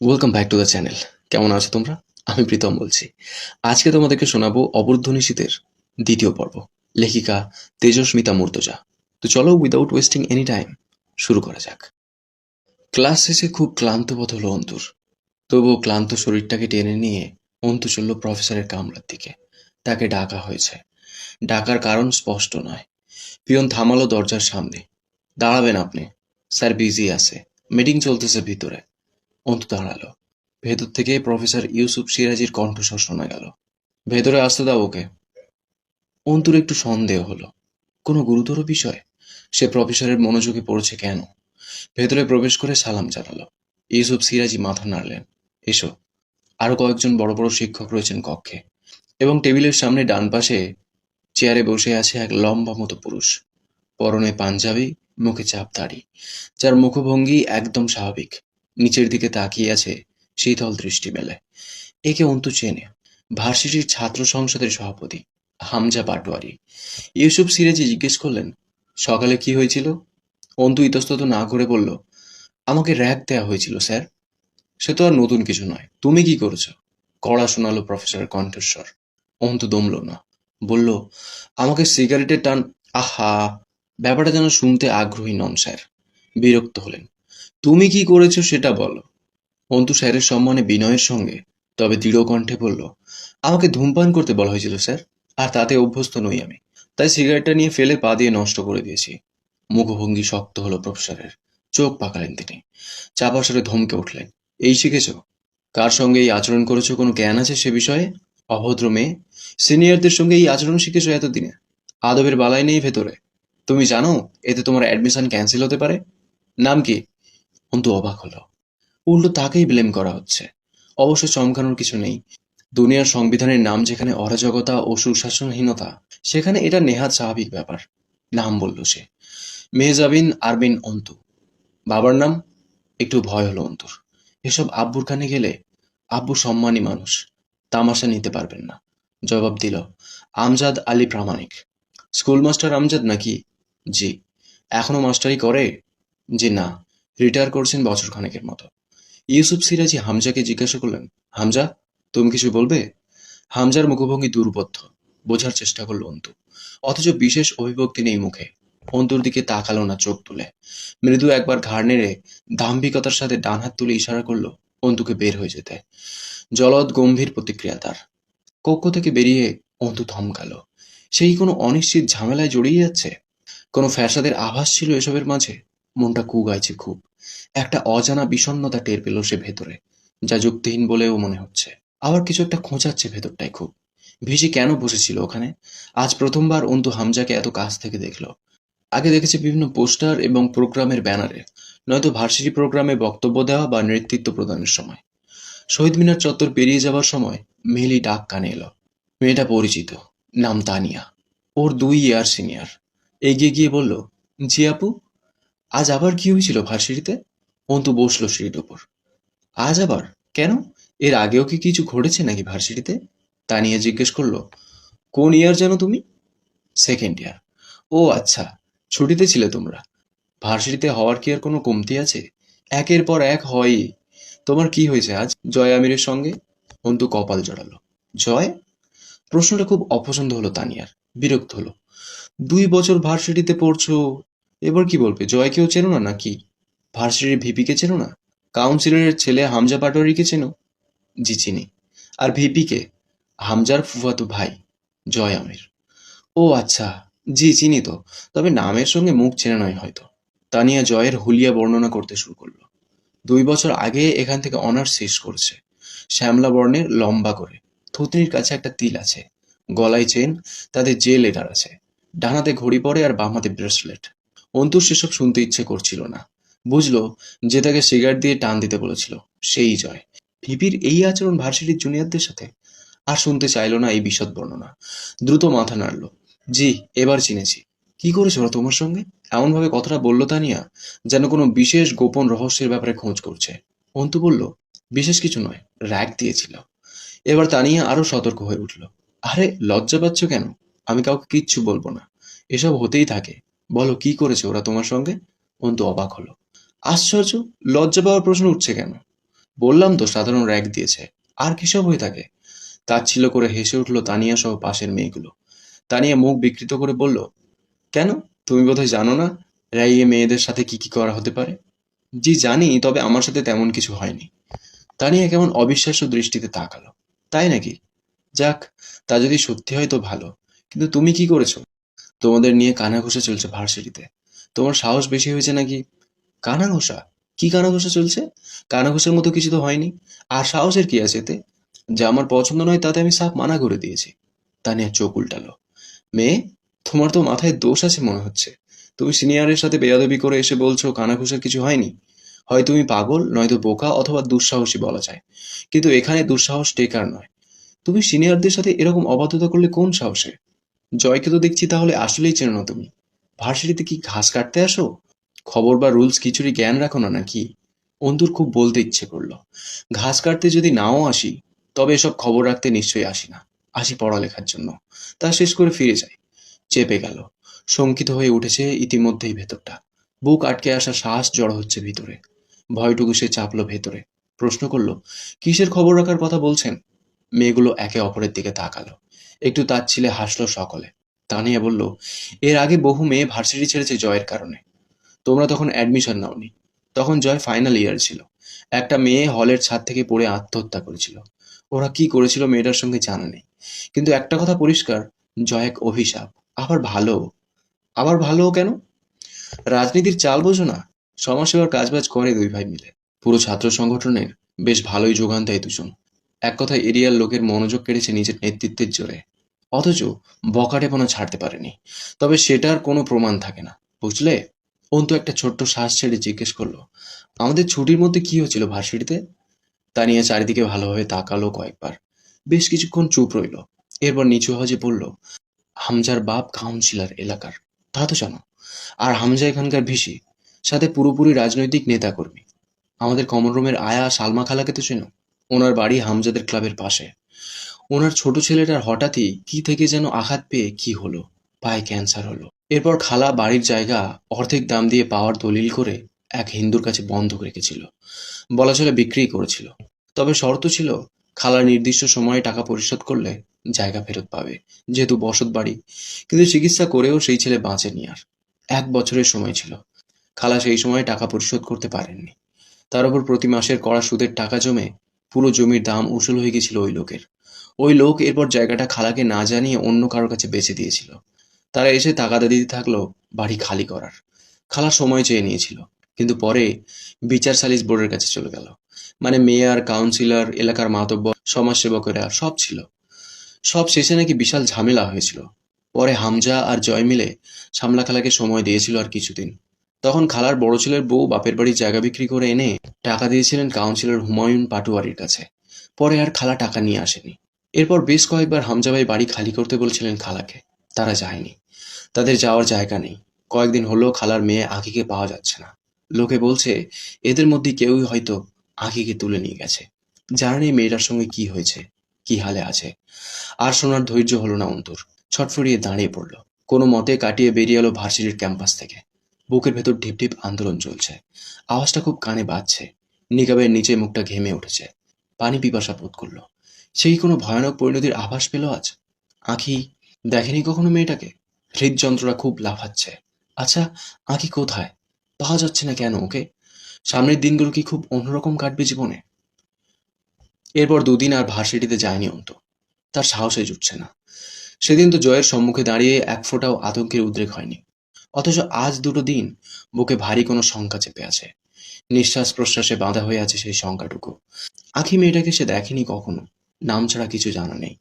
Welcome back to the channel কেমন আছো তোমরা? আমি প্রীতম বলছি। আজকে তোমাদেরকে শোনাবো অবর্ধনী শীতের দ্বিতীয় পর্ব, লেখিকা তেজস্মিতা মুর্তজা। তো চলো উইদাউট ওয়েস্টিং এনি টাইম শুরু করা যাক। ক্লাস শেষে খুব ক্লান্ত বোধ হলো অন্তুর। তবুও ক্লান্ত শরীরটাকে টেনে নিয়ে অন্তু চলল প্রফেসরের কামরার দিকে। তাকে ডাকা হয়েছে। ডাকার কারণ স্পষ্ট নয়। পিয়ন থামালো দরজার সামনে। দাঁড়াবেন আপনি। স্যার বিজি আছে। মিটিং চলতেছে ভিতরে। অন্তু দাঁড়াল। ভেতর থেকে প্রফেসর ইউসুফ সিরাজির কণ্ঠস্বর শোনা গেল। ভেতরে আসতে দাও ওকে। অন্তুর একটু সন্দেহ হলো। কোনো গুরুতর বিষয়? সে প্রফেসরের মনোযোগে পড়েছে কেন? ভেতরে প্রবেশ করে সালাম জানালো। ইউসুফ সিরাজি মাথা নাড়লেন। এসো। আরও কয়েকজন বড় বড় শিক্ষক রয়েছেন কক্ষে। এবং টেবিলের সামনে ডান পাশে চেয়ারে বসে আছে এক লম্বা মতো পুরুষ। পরনে পাঞ্জাবি, মুখে চাপ দাড়ি। যার মুখভঙ্গি একদম স্বাভাবিক। নিচের দিকে তাকিয়ে আছে শীতল দৃষ্টি মেলে। একে অন্তু চেনে। ভার্সিটির ছাত্র সংসদের সভাপতি হামজা পাটোয়ারি। ইউসুফ সিরাজি জিজ্ঞেস করলেন, সকালে কি হয়েছিল? অন্তু ইতস্তত না করে বলল, আমাকে র্যাক দেওয়া হয়েছিল, স্যার। সে তো আর নতুন কিছু নয়। তুমি কি করেছ? কড়া শোনালো প্রফেসরের কণ্ঠস্বর। অন্তু দমল না। বলল, আমাকে সিগারেটের টান, আহা! ব্যাপারটা যেন শুনতে আগ্রহী নন, স্যার। বিরক্ত হলেন। তুমি কি করেছ সেটা বলো। অন্তু স্যারের সম্মানে বিনয়ের সঙ্গে, তবে দৃঢ় কণ্ঠে বলল, আমাকে ধূমপান করতে বলা হয়েছিল, স্যার, আর তাতে অভ্যস্ত নই আমি। তাই সিগারেটটা নিয়ে ফেলে পা দিয়ে নষ্ট করে দিয়েছি। মুখভঙ্গি শক্ত হলো প্রফেসরের, চোখ পাকালেন তিনি। চাপা সরে ধমকে উঠলেন, এই শিখেছ? কার সঙ্গে এই আচরণ করেছ? কোনো জ্ঞান আছে সে বিষয়ে? অভদ্র মেয়ে, সিনিয়রদের সঙ্গে এই আচরণ শিখেছো এতদিনে? আদবের বালাই নেই ভেতরে। তুমি জানো, এতে তোমার অ্যাডমিশন ক্যান্সেল হতে পারে? নাম কি? অন্তু অবাক হলো। উল্টো তাকেই ব্লেম করা হচ্ছে। অবশ্য চমকানোর কিছু নেই। দুনিয়ার সংবিধানের নাম যেখানে অরাজকতা ও সুশাসনহীনতা, সেখানে এটা নেহাত স্বাভাবিক ব্যাপার, নাম বলল সে। মেহজাবিন আরবিন অন্তু। বাবার নাম? একটু ভয় হলো অন্তুর। এসব আব্বুর কানে গেলে আব্বু সম্মানী মানুষ, তামাশা নিতে পারবেন না। জবাব দিল, আমজাদ আলী প্রামাণিক। স্কুল মাস্টার আমজাদ নাকি? জি। এখনও মাস্টারি করে? জি না। রিটায়ার করছেন বছর খানেকের মতো। ইউসুফ সিরাজি হামজাকে জিজ্ঞাসা করলেন, হামজা, তুমি কিছু বলবে? হামজার মুখভঙ্গি দুর্বোধ্য বোঝার চেষ্টা করল অন্তু। অথচ বিশেষ অভিভক্তি নেই মুখে। অন্তুর দিকে তাকালো না, চোখ তুলে। মৃদু একবার ঘাড় নেড়ে দাম্ভিকতার সাথে ডান হাত তুলে ইশারা করল, অন্তুকে বের হয়ে যেতে। জলদ গম্ভীর প্রতিক্রিয়া তার। কক্ষ থেকে বেরিয়ে অন্তু থমকালো। সেই কোনো অনিশ্চিত ঝামেলায় জড়িয়ে যাচ্ছে? কোনো ফ্যাসাদের আভাস ছিল এসবের মাঝে? মনটা কুগাইছে খুব। একটা অজানা বিষণ্ণতা টের পেল সে ভেতরে, যা যুক্তিহীন বলেও মনে হচ্ছে। আবার কিছু একটা খোঁচাচ্ছে ভেতরটাই খুব। ভিসি কেন বসেছিল ওখানে? আজ প্রথমবার অন্তু হামজাকে এত কাছ থেকে দেখল। আগে দেখেছে বিভিন্ন পোস্টার এবং প্রোগ্রামের ব্যানারে, নয়তো ভার্সিটি প্রোগ্রামে বক্তব্য দেওয়া বা নেতৃত্ব প্রদানের সময়। শহীদ মিনার চত্বর পেরিয়ে যাওয়ার সময় মেলি ডাক কানে এলো। মেয়েটা পরিচিত, নাম তানিয়া। ওর দুই ইয়ার সিনিয়র। এগিয়ে গিয়ে বলল, জি আপু আজ আবার কি হয়েছিল ভার্সিটিতে? অন্তু বসল সিঁড়ির ওপর আজ আবার? কেন? এর আগেও কি কিছু ঘটেছে নাকি ভার্সিটিতে? তা নিয়ে জিজ্ঞেস করল, কোন ইয়ার জানো তুমি? Second year. ও আচ্ছা ছুটিতে ছিলে তোমরা। ভার্সিটিতে হওয়ার কি আর কোনো কমতি আছে? একের পর এক হয়ই। তোমার কি হয়েছে আজ, জয় আমিরের সঙ্গে? অন্তু কপাল জড়ালো। জয়? প্রশ্নটা খুব অপছন্দ হলো তানিয়ার। বিরক্ত হলো। দুই বছর ভার্সিটিতে পড়ছো এবার কি বলবে? জয়কেও চেনো না নাকি? ভার্সিটির ভিপিকে চেনো না? কাউন্সিলরের ছেলে হামজা পাটোয়ারিকে চেনো? জি, চিনি। আর ভিপিকে? হামজার ফুফাতো ভাই, জয় আমির। ও আচ্ছা জি, চিনি তো। তবে নামের সঙ্গে মুখ চেনা নয় হয়তো। তানিয়া জয়ের হুলিয়া বর্ণনা করতে শুরু করল। দুই বছর আগে এখান থেকে অনার্স শেষ করেছে। শ্যামলা বর্ণের লম্বা করে। থুতনির কাছে একটা তিল আছে। গলায় চেন তাদের যে লেটার আছে। ডানাতে ঘড়ি পরে আর বাম হাতে ব্রেসলেট। অন্তুর সেসব শুনতে ইচ্ছে করছিল না। বুঝলো যে তাকে সিগারেট দিয়ে টান দিতে বলেছিল। সেই জয়। ভিপির এই আচরণ ভার্সিটির জুনিয়রদের সাথে? আর শুনতে চাইলো না এই বিশদ বর্ণনা। দ্রুত মাথা নাড়ল। জি, এবার চিনেছি। কি করেছে ওরা তোমার সঙ্গে? এমনভাবে কথাটা বলল তানিয়া, যেন কোনো বিশেষ গোপন রহস্যের ব্যাপারে খোঁজ করছে। অন্তু বলল, বিশেষ কিছু নয় র্যাক দিয়েছিল। এবার তানিয়া আরও সতর্ক হয়ে উঠল। আরে, লজ্জা পাচ্ছ কেন? আমি কাউকে কিচ্ছু বলব না। এসব হতেই থাকে। বলো, কি করেছে ওরা তোমার সঙ্গে? অন্তু অবাক হলো। আশ্চর্য, লজ্জা পাওয়ার প্রশ্ন উঠছে কেন? বললাম তো, সাধারণ র্যাক দিয়েছে। আর কিসব হয়ে থাকে? তাচ্ছিল্য করে হেসে উঠল তানিয়া সহ পাশের মেয়েগুলো। তানিয়া মুখ বিকৃত করে বলল, কেন? তুমি বোধহয় জানো না র্যাগে মেয়েদের সাথে কি কি করা হতে পারে? জি, জানি, তবে আমার সাথে তেমন কিছু হয়নি। তানিয়া কেমন অবিশ্বাস্য দৃষ্টিতে তাকালো। তাই নাকি? যাক, তা যদি সত্যি হয় তো ভালো। কিন্তু তুমি কি করেছ? তোমাদের নিয়ে কানাঘোষা চলছে ভার্সিটিতে। তোমার সাহস বেশি হয়েছে নাকি? কানাঘোষা? কি কানাঘোষা চলছে? কানাঘোষার মতো কিছু তো হয়নি। আর সাহসের কি আছে এতে? যা আমার পছন্দ নয়, তাতে আমি সাফ মানা করে দিয়েছি। তানিয়া চোখ উল্টালো। মেয়ে, তোমার তো মাথায় দোষ আছে মনে হচ্ছে। তুমি সিনিয়রের সাথে বেয়াদবি করে এসে বলছো কানাঘোষার কিছু হয়নি? হয় তুমি পাগল, নয়তো বোকা অথবা দুঃসাহসী বলা যায়। কিন্তু এখানে দুঃসাহস টেকার নয়। তুমি সিনিয়রদের সাথে এরকম অবাধ্যতা করলে কোন সাহসে? জয়কে তো দেখছি তাহলে আসলেই চেনো না তুমি। ভার্সিটিতে কি ঘাস কাটতে আসো? খবর বা রুলস কিছুরই জ্ঞান রাখো না নাকি? অন্তুর খুব বলতে ইচ্ছে করল। ঘাস কাটতে যদি নাও আসি, তবে এসব খবর রাখতে নিশ্চয়ই আসি না। আসি পড়ালেখার জন্য। তা শেষ করে ফিরে যাই। চেপে গেল। শঙ্কিত হয়ে উঠেছে ইতিমধ্যেই ভেতরটা। বুক আটকে আসা শ্বাস জড়ো হচ্ছে ভিতরে। ভয়টুকু সে চাপলো ভেতরে। প্রশ্ন করল, কিসের খবর রাখার কথা বলছেন? মেয়েগুলো একে অপরের দিকে তাকালো। একটু তার তাচ্ছিলে হাসলো সকলে। তানিয়া বলল, এর আগে বহু মেয়ে ভার্সিটি ছেড়েছে জয়ের কারণে। তোমরা তখন অ্যাডমিশন নাওনি। তখন জয় ফাইনাল ইয়ার ছিল। একটা মেয়ে হলের ছাদ থেকে পড়ে আত্মহত্যা করেছিল। ওরা কি করেছিল মেয়েটার সঙ্গে জানা নেই। কিন্তু একটা কথা পরিষ্কার, জয় এক অভিশাপ। আবার ভালো? আবার ভালো কেন? রাজনীতির চাল বোঝো না। সমাজসেবার কাজবাজ করে দুই ভাই মিলে। পুরো ছাত্র সংগঠনের বেশ ভালোই যোগান দেয় দুজন। এক কথায় এরিয়ার লোকের মনোযোগ কেড়েছে নিজের নেতৃত্বের জোরে। অথচ বকাটে বকাটেপনা ছাড়তে পারেনি। তবে সেটার কোনো প্রমাণ থাকে না, বুঝলে? অন্তু একটা ছোট্ট শ্বাস ছেড়ে জিজ্ঞেস করল, আমাদের ছুটির মধ্যে কি হয়েছিল ভার্সিটিতে? তা নিয়ে চারিদিকে ভালোভাবে তাকালো কয়েকবার। বেশ কিছুক্ষণ চুপ রইল। এরপর নিচু আওয়াজে বলল, হামজার বাপ কাউন্সিলর এলাকার, তা তো জানো। আর হামজা এখানকার ভিসি, সাথে পুরোপুরি রাজনৈতিক নেতাকর্মী। আমাদের কমন রুমের আয়া সালমা খালাকে তো চেনো? ওনার বাড়ি হামজাদের ক্লাবের পাশে। ওনার ছোট ছেলেটার হঠাৎই কি থেকে যেন আঘাত পেয়ে কি হলো, পায়ে ক্যান্সার হলো। এরপর খালা বাড়ির জায়গা অর্ধেক দাম দিয়ে পাওয়ার দলিল করে এক হিন্দুর কাছে বন্ধক রেখেছিল। বলা চলে বিক্রি করেছিল। তবে শর্ত ছিল, খালা নির্দিষ্ট সময়ে টাকা পরিশোধ করলে জায়গা ফেরত পাবে, যেহেতু বসত বাড়ি। কিন্তু চিকিৎসা করেও সেই ছেলে বাঁচেনি আর। এক বছরের সময় ছিল। খালা সেই সময় টাকা পরিশোধ করতে পারেননি। তার উপর প্রতি মাসের কড়া সুদের টাকা জমে পুরো জমির দাম উসুল হয়ে গেছিল ওই লোকের। ওই লোক এরপর জায়গাটা খালাকে না জানিয়ে অন্য কারোর কাছে বেচে দিয়েছিল। তারা এসে তাগাদা দিতে থাকল বাড়ি খালি করার। খালা সময় চেয়ে নিয়েছিল, কিন্তু পরে বিচার সালিস বোর্ডের কাছে চলে গেল। মানে মেয়র, কাউন্সিলর, এলাকার মাতব্য সমাজসেবকেরা সব ছিল। সব শেষে নাকি বিশাল ঝামেলা হয়েছিল। পরে হামজা আর জয় মিলে সামলা খালাকে সময় দিয়েছিল আর কিছুদিন। তখন খালার বড় ছেলের বউ বাপের বাড়ির জায়গা বিক্রি করে এনে টাকা দিয়েছিলেন কাউন্সিলর হুমায়ুন পাটুয়ারির কাছে। পরে আর খালা টাকা নিয়ে আসেনি। এরপর বেশ কয়েকবার হামজাবাই বাড়ি খালি করতে বলেছিলেন খালাকে। তারা যায়নি। তাদের যাওয়ার জায়গা নেই। কয়েকদিন হলো খালার মেয়ে আঁকিকে পাওয়া যাচ্ছে না। লোকে বলছে, এদের মধ্যে কেউই হয়তো আঁকিকে তুলে নিয়ে গেছে। জানা নেই মেয়েটার সঙ্গে কি হয়েছে? কি হালে আছে? আর শোনার ধৈর্য হলো না অন্তর। ছটফড়িয়ে দাঁড়িয়ে পড়ল। কোনো মতে কাটিয়ে বেরিয়ে এলো ভার্সিটির ক্যাম্পাস থেকে। বুকের ভেতর ঢিপ ঢিপ আন্দোলন চলছে। আওয়াজটা খুব কানে বাজছে। নিকাবের নিচে মুখটা ঘেমে উঠেছে। পানি পিপাসা বোধ করল। সেই কোনো ভয়ানক পরিণতির আভাস পেল আজ? আঁখি দেখেনি কখনো মেয়েটাকে? হৃদযন্ত্রটা খুব লাফাচ্ছে। আচ্ছা আঁখি কোথায়? পাওয়া যাচ্ছে না কেন ওকে? সামনের দিনগুলো কি খুব অন্যরকম কাটবে জীবনে? এরপর দুদিন আর ভার্সিটিতে যায়নি অন্ত। তার সাহসে জুটছে না। সেদিন তো জয়ের সম্মুখে দাঁড়িয়ে এক ফোঁটাও আতঙ্কের উদ্রেক হয়নি। অথচ আজ দুটো দিন বুকে ভারী কোনো শঙ্কা চেপে আছে। নিঃশ্বাস প্রশ্বাসে বাঁধা হয়ে আছে সেই শঙ্কাটুকু। আখি মেয়েটাকে সে দেখেনি কখনো। নাম ছাড়া কিছু জানা নেই।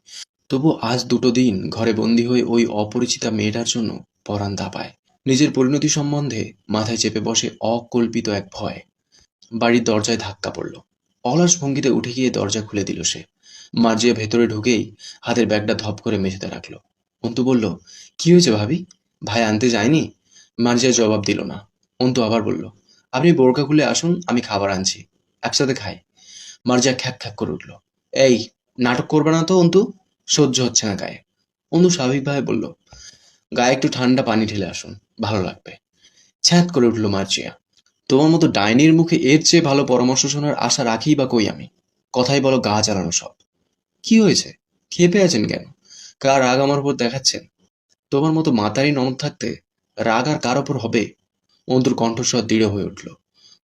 তবু আজ দুটো দিন ঘরে বন্দি হয়ে ওই অপরিচিতা মেয়েটার জন্য পরাণ দাপায়। নিজের পরিণতি সম্বন্ধে মাথায় চেপে বসে অকল্পিত এক ভয়। বাড়ির দরজায় ধাক্কা পড়ল। অলস ভঙ্গিতে উঠে গিয়ে দরজা খুলে দিল সে। মার্জিয়া ভেতরে ঢুকেই হাতের ব্যাগটা ধপ করে মেঝেতে রাখল। অন্তু বলল, কি হয়েছে ভাবি? ভাই আনতে যায়নি? মার্জিয়া জবাব দিল না। অন্তু আবার বলল, আপনি বোরকা খুলে আসুন, আমি খাবার আনছি। একসাথে খাই। মার্জিয়া খ্যাক খ্যাক করে উঠল, এই, নাটক করবে না তো অন্তু? সহ্য হচ্ছে না গায়ে। অন্তু স্বাভাবিকভাবে বলল, গায়ে একটু ঠান্ডা পানি ঢেলে আসুন, ভালো লাগবে। ছ্যাঁত করে উঠল মার্জিয়া, তোমার মতো ডাইনির মুখে এর চেয়ে ভালো পরামর্শ শোনার আশা রাখি বা কই আমি? কথাই বলো গা চালানো সব। কি হয়েছে? খেপে আছেন কেন? কার রাগ আমার উপর দেখাচ্ছেন? তোমার মতো মাতারি ননদ থাকতে রাগ আর কার ওপর হবে? অন্তুর কণ্ঠস্বর দৃঢ় হয়ে উঠল।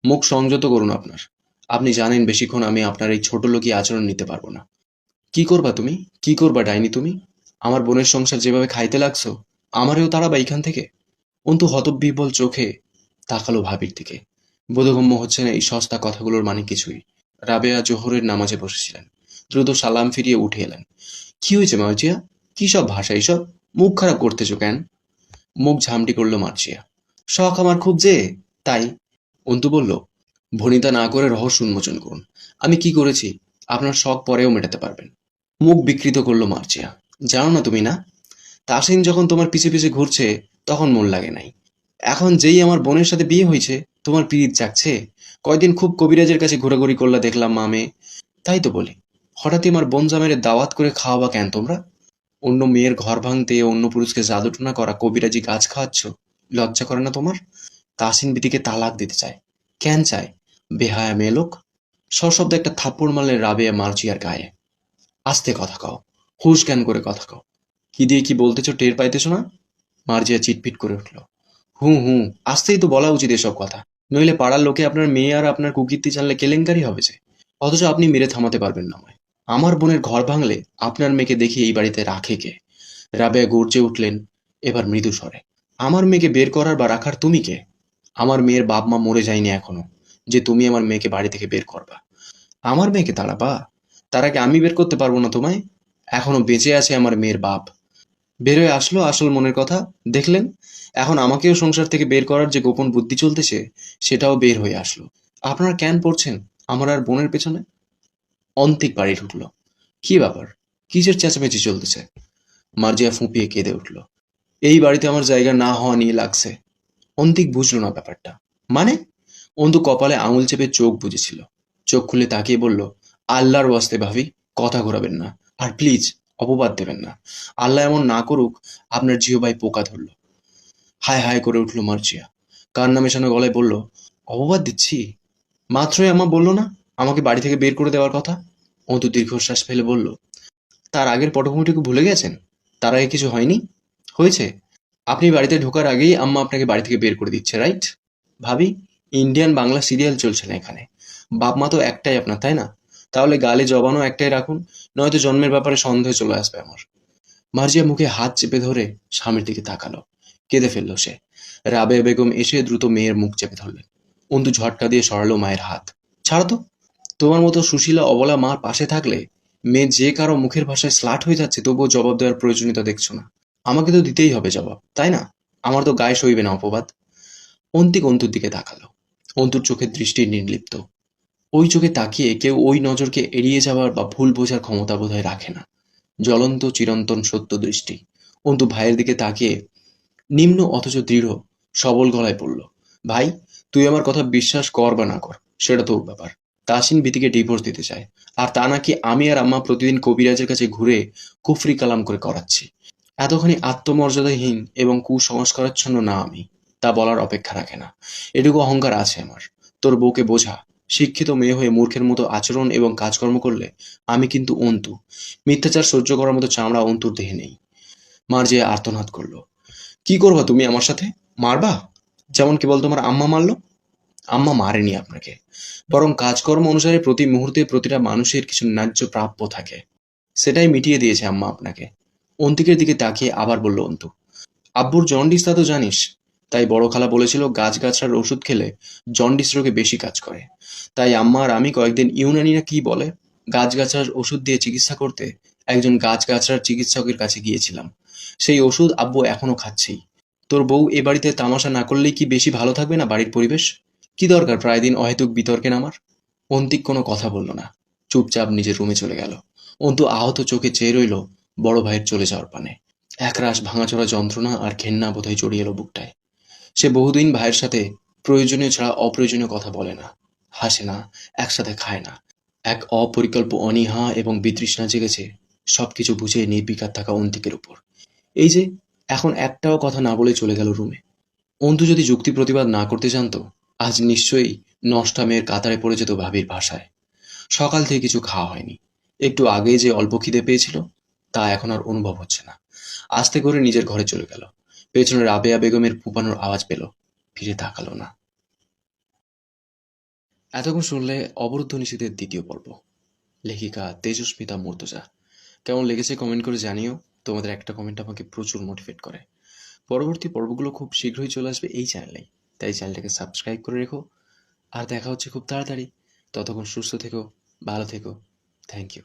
মুখ সংযত করুন আপনার। আপনি জানেন বেশিক্ষণ আমি আপনার এই ছোট লোকই আচরণ নিতে পারব না। কি করবা তুমি? কি করবা ডাইনি তুমি? আমার বোনের সংসার যেভাবে খাইতে লাগছো, আমারেও তাড়াবা এইখান থেকে? অন্তু হতবিহ্বল চোখে তাকালো ভাবির দিকে। বোধগম্য হচ্ছে না এই সস্তা কথাগুলোর মানে কিছুই। রাবেয়া জোহরের নামাজে বসেছিলেন। দ্রুত সালাম ফিরিয়ে উঠে এলেন। কি হয়েছে মার্জিয়া কি সব ভাষা এইসব মুখ খারাপ করতেছো কেন? মুখ ঝামটি করল মার্জিয়া। শখ আমার খুব যে, তাই? অন্তু বলল, ভনিতা না করে রহস্য উন্মোচন করুন। আমি কি করেছি? আপনার শখ পরেও মেটাতে পারবেন। মুখ বিকৃত করল মার্জিয়া। জানো না তুমি না? তাসিন যখন তোমার পিছে পিছে ঘুরছে, তখন মন লাগে নাই। এখন যেই আমার বোনের সাথে বিয়ে হয়েছে, তোমার পিরিত জাগছে। কয়দিন খুব কবিরাজের কাছে ঘোরাঘুরি করলা দেখলাম মামে তাই তো বলি, হঠাৎই আমার বোন জামের দাওয়াত করে খাওয়াবা কেন তোমরা? অন্য মেয়ের ঘর ভাঙতে, অন্য পুরুষকে জাদুটনা করা কবিরাজি গাছ খাওয়াচ্ছ, লজ্জা করে না তোমার? তাসিন বিটিকে তালাক দিতে চায়। কেন চায়? বেহায়া মেয়ে লোক, সশব্দে একটা থাপ্পড় মারলে রাবেয়া মার্জিয়ার গায়ে। আস্তে কথা কও, হুশ জ্ঞান করে কথা কও? কি দিয়ে কি বলতেছো, টের পাইতেছো না? মার্জিয়া চিটপিট করে উঠল। হুঁ হুঁ, আসতেই তো বলা উচিত এসব কথা। নইলে পাড়ার লোকে আপনার মেয়ে আর আপনার কুকীর্তি জানলে কেলেঙ্কারি হবে যে। অথচ আপনি মেরে থামাতে পারবেন না আমায়। আমার বোনের ঘর ভাঙলে আপনার মেয়েকে দেখি এই বাড়িতে রাখে কে? রাবেয়া গর্জে উঠলেন, এবার মৃদু স্বরে। আমার মেয়েকে বের করার বা রাখার তুমি কে? আমার মেয়ের বাপ মা মরে যায়নি এখনও, যে তুমি আমার মেয়েকে বাড়ি থেকে বের করবা। আমার মেয়েকে তাড়াবা? তার আগে আমি বের করতে পারব না তোমায়? এখনও বেঁচে আছে আমার মেয়ের বাপ। বেরোয় আসলো আসল মনের কথা, দেখলেন, এখন আমাকেও সংসার থেকে বের করার যে গোপন বুদ্ধি চলতেছে, সেটাও বের হয়ে আসলো। আপনারা কেন পড়ছেন, আমার আর বোনের পেছনে? অন্তিক বাড়ি ঢুকলো। কি ব্যাপার? কিসের চেঁচামেচি চলতেছে? মার্জিয়া ফুঁপিয়ে কেঁদে উঠল। এই বাড়িতে আমার জায়গা না হওয়া নিয়ে লাগছে। অন্তিক বুঝলো না ব্যাপারটা। মানে? অন্তু কপালে আঙুল চেপে চোখ বুঝেছিল চোখ খুলে তাকিয়ে বলল, আল্লাহর ওয়াস্তে ভাবি, কথা ঘোরাবেন না। আর প্লিজ, অপবাদ দেবেন না। আল্লাহ এমন না করুক, আপনার জিও ভাই পোকা ধরল। হায় হায় করে উঠল মার্জিয়া। কান্না মেশানো গলায় বলল, অপবাদ দিচ্ছি? মাত্রই আমা বলল না? আমাকে বাড়ি থেকে বের করে দেওয়ার কথা? অন্তু দীর্ঘশ্বাস ফেলে বলল, তার আগের পটভূমিটুকু ভুলে গেছেন? তার আগে কিছু হয়নি? হয়েছে? আপনি বাড়িতে ঢোকার আগেই আম্মা আপনাকে বাড়ি থেকে বের করে দিচ্ছে, রাইট? ভাবি, ইন্ডিয়ান বাংলা সিরিয়াল চলছে না এখানে। বাপ মা তো একটাই আপনার, তাই না? তাহলে গালে জবানও একটাই রাখুন, নয়তো জন্মের ব্যাপারে সন্দেহ চলে আসবে আমার। মার্জিয়া মুখে হাত চেপে ধরে স্বামীর দিকে তাকালো। কেঁদে ফেলল সে। রাবে বেগম এসে দ্রুত মেয়ের মুখ চেপে ধরলেন। অন্তু ঝটকা দিয়ে সরালো মায়ের হাত। ছাড়ো তো তোমার মতো সুশীলা অবলা মার পাশে থাকলে মেয়ে যে কারও মুখের ভাষায় স্লাট হয়ে যাচ্ছে, তবুও জবাব দেওয়ার প্রয়োজনীয়তা দেখছ না। আমাকে তো দিতেই হবে জবাব, তাই না? আমার তো গায়ে সইবে না অপবাদ। অন্তিক অন্তুর দিকে তাকালো। অন্তুর চোখের দৃষ্টি নির্লিপ্ত। ওই চোখে তাকিয়ে কেউ ওই নজরকে এড়িয়ে যাওয়ার বা ভুল বোঝার ক্ষমতা বোধহয় রাখে না। জ্বলন্ত, চিরন্তন, সত্য দৃষ্টি। অন্তু ভাইয়ের দিকে তাকিয়ে নিম্ন অথচ দৃঢ়, সবল গলায় পড়ল ভাই, তুই আমার কথা বিশ্বাস কর বা না কর, সেটা তোর ব্যাপার। তাসিন বিতিকে ডিভোর্স দিতে চায়। আর তা নাকি আমি আর আম্মা প্রতিদিন কবিরাজের কাছে ঘুরে কুফরি কালাম করে করাচ্ছি। এতখানি আত্মমর্যাদাহীন এবং কুসংস্কারাচ্ছন্ন না আমি, তা বলার অপেক্ষা রাখে না। এটুকু অহংকার আছে আমার। তোর বউকে বোঝা, শিক্ষিত মেয়ে হয়ে মূর্খের মতো আচরণ এবং কাজকর্ম করলে আমি কিন্তু অন্তু। মিথ্যাচার সহ্য করার মতো চামড়া অন্তুর দেহে নেই। মার্জিয়া আর্তনাদ করল। কি করবা তুমি আমার সাথে? মারবা? যেমন কেবল তোমার আম্মা মারলো? আম্মা মারেনি আপনাকে। বরং কাজকর্ম অনুসারে প্রতি মুহূর্তে প্রতিটা মানুষের কিছু ন্যায্য প্রাপ্য থাকে। সেটাই মিটিয়ে দিয়েছে আম্মা আপনাকে। অন্তিকের দিকে তাকিয়ে আবার বলল, অন্তু, আব্বুর জন্ডিস তা তো জানিস? তাই বড় খালা বলেছিল, গাছগাছড়ার ওষুধ খেলে জন্ডিস রোগে বেশি কাজ করে। তাই আম্মা আর আমি কয়েকদিন ইউনানিরা কি বলে, গাছগাছড়ার ওষুধ দিয়ে চিকিৎসা করতে একজন গাছগাছড়ার চিকিৎসকের কাছে গিয়েছিলাম। সেই ওষুধ আব্বু এখনও খাচ্ছেই। তোর বউ এ বাড়িতে তামাশা না করলেই কি বেশি ভালো থাকবে না বাড়ির পরিবেশ? কি দরকার? প্রায় দিন অহেতুক বিতর্কে নামার? অন্তিক কোনো কথা বলল না। চুপচাপ নিজের রুমে চলে গেল। অন্তু আহত চোখে চেয়ে রইল বড় ভাইয়ের চলে যাওয়ার পানে। একরাশ ভাঙাচোরা যন্ত্রণা আর ঘেন্না বোধহয় জড়িয়ে এলো বুকটায়। সে বহুদিন ভাইয়ের সাথে প্রয়োজনীয় ছাড়া অপ্রয়োজনীয় কথা বলে না। হাসে না, একসাথে খায় না। এক অপরিকল্প অনীহা এবং বিতৃষ্ণা জেগেছে সবকিছু বুঝে নির্বিকার থাকা অন্তিকের উপর। এই যে, এখন একটাও কথা না বলে চলে গেল রুমে। অন্তু যদি যুক্তি প্রতিবাদ না করতে জানতো আজ নিশ্চয়ই নষ্টা মেয়ের কাতারে পড়ে যেত ভাবির ভাষায় সকাল থেকে কিছু খাওয়া হয়নি। একটু আগেই যে অল্প খিদে পেয়েছিল, তা এখন আর অনুভব হচ্ছে না। আস্তে করে নিজের ঘরে চলে গেল। পেছনে রাবেয়া বেগমের ফুপানোর আওয়াজ পেল। ফিরে তাকালো না। এতক্ষণ শুনলে অবরুদ্ধ নিষেধের দ্বিতীয় পর্ব। লেখিকা তেজস্মিতা মুর্তজা। কেমন লেগেছে কমেন্ট করে জানিও। তোমাদের একটা কমেন্ট আমাকে প্রচুর মোটিভেট করে। পরবর্তী পর্বগুলো খুব শীঘ্রই চলে আসবে এই চ্যানেলেই তাই চ্যানেলটাকে সাবস্ক্রাইব করে রেখো। আর দেখা হচ্ছে খুব তাড়াতাড়ি। ততক্ষণ সুস্থ থেকো, ভালো থেকো। Thank you